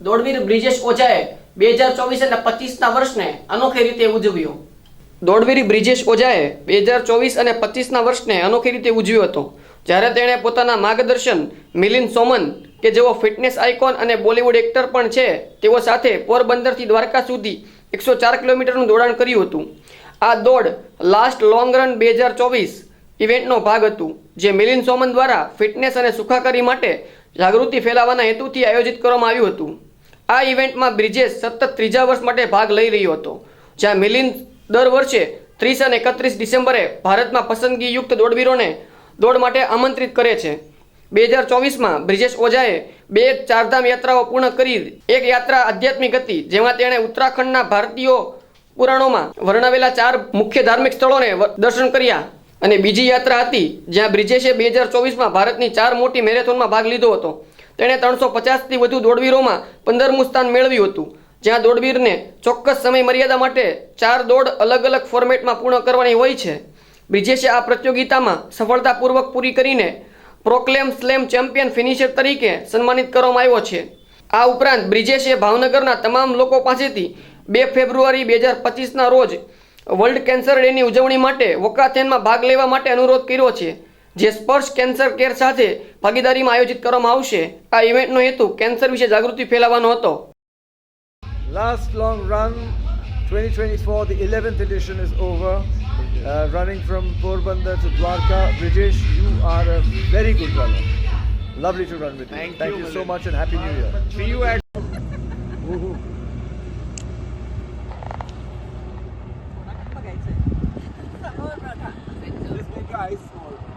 દોડવીર બ્રિજેશ ઓઝાએ બે હજાર ચોવીસ અને પચીસના વર્ષને અનોખી રીતે ઉજવ્યો. દોડવીર બ્રિજેશ ઓઝાએ બે હજાર ચોવીસ અને પચીસના વર્ષને અનોખી રીતે ઉજવ્યો હતો. જ્યારે તેણે પોતાના માર્ગદર્શન મિલિન સોમન કે જેઓ ફિટનેસ આઇકોન અને બોલિવૂડ એક્ટર પણ છે, તેઓ સાથે પોરબંદરથી દ્વારકા સુધી એકસો ચાર કિલોમીટરનું દોડાણ કર્યું હતું. આ દોડ લાસ્ટ લોંગ રન બે હજાર ચોવીસ ઇવેન્ટનો ભાગ હતું, જે મિલિન સોમન દ્વારા ફિટનેસ અને સુખાકારી માટે જાગૃતિ ફેલાવવાના હેતુથી આયોજિત કરવામાં આવ્યું હતું. આ ઇવેન્ટમાં બ્રિજેશ સતત ત્રીજા વર્ષ માટે ભાગ લઈ રહ્યો હતો, જ્યાં મિલિંદ દર વર્ષે ત્રીસ અને એકત્રીસ ડિસેમ્બરે ભારતમાં પસંદગીયુક્ત દોડવીરોને દોડ માટે આમંત્રિત કરે છે. બે હજાર ચોવીસમાં બ્રિજેશ ઓઝાએ બે ચારધામ યાત્રાઓ પૂર્ણ કરી, એક યાત્રા આધ્યાત્મિક હતી, જેમાં તેણે ઉત્તરાખંડના ભારતીયો પુરાણોમાં વર્ણવેલા ચાર મુખ્ય ધાર્મિક સ્થળોને દર્શન કર્યા. અને બીજી યાત્રા હતી જ્યાં બ્રિજેશે બે હજાર ચોવીસમાં ભારતની ચાર મોટી મેરેથોનમાં ભાગ લીધો હતો. તેણે ત્રણસો પચાસથી વધુ દોડવીરોમાં પંદરમું સ્થાન મેળવ્યું હતું, જ્યાં દોડવીરને ચોક્કસ સમય મર્યાદા માટે ચાર દોડ અલગ અલગ ફોર્મેટમાં પૂર્ણ કરવાની હોય છે. બ્રિજેશે આ પ્રતિયોગિતામાં સફળતાપૂર્વક પૂરી કરીને પ્રોક્લેમ સ્લેમ ચેમ્પિયન ફિનિશર તરીકે સન્માનિત કરવામાં આવ્યો છે. આ ઉપરાંત બ્રિજેશે ભાવનગરના તમામ લોકો પાસેથી બે ફેબ્રુઆરી બે હજાર પચીસના રોજ વર્લ્ડ કેન્સર ડેની ઉજવણી માટે વોકાથેનમાં ભાગ લેવા માટે અનુરોધ કર્યો છે જે સ્પર્શ કેન્સર કેર સાથે ભાગીદારીમાં આયોજિત કરવામાં આવશે આ ઇવેન્ટનો હેતુ કેન્સર વિશે જાગૃતિ ફેલાવવાનો હતો last long run 2024, the 11th edition is over. Uh, running from Porbandar to Dwarka. British you are a very good runner. Lovely to run with you. Thank Thank you, you so much and Happy New Year. See you at 该死了。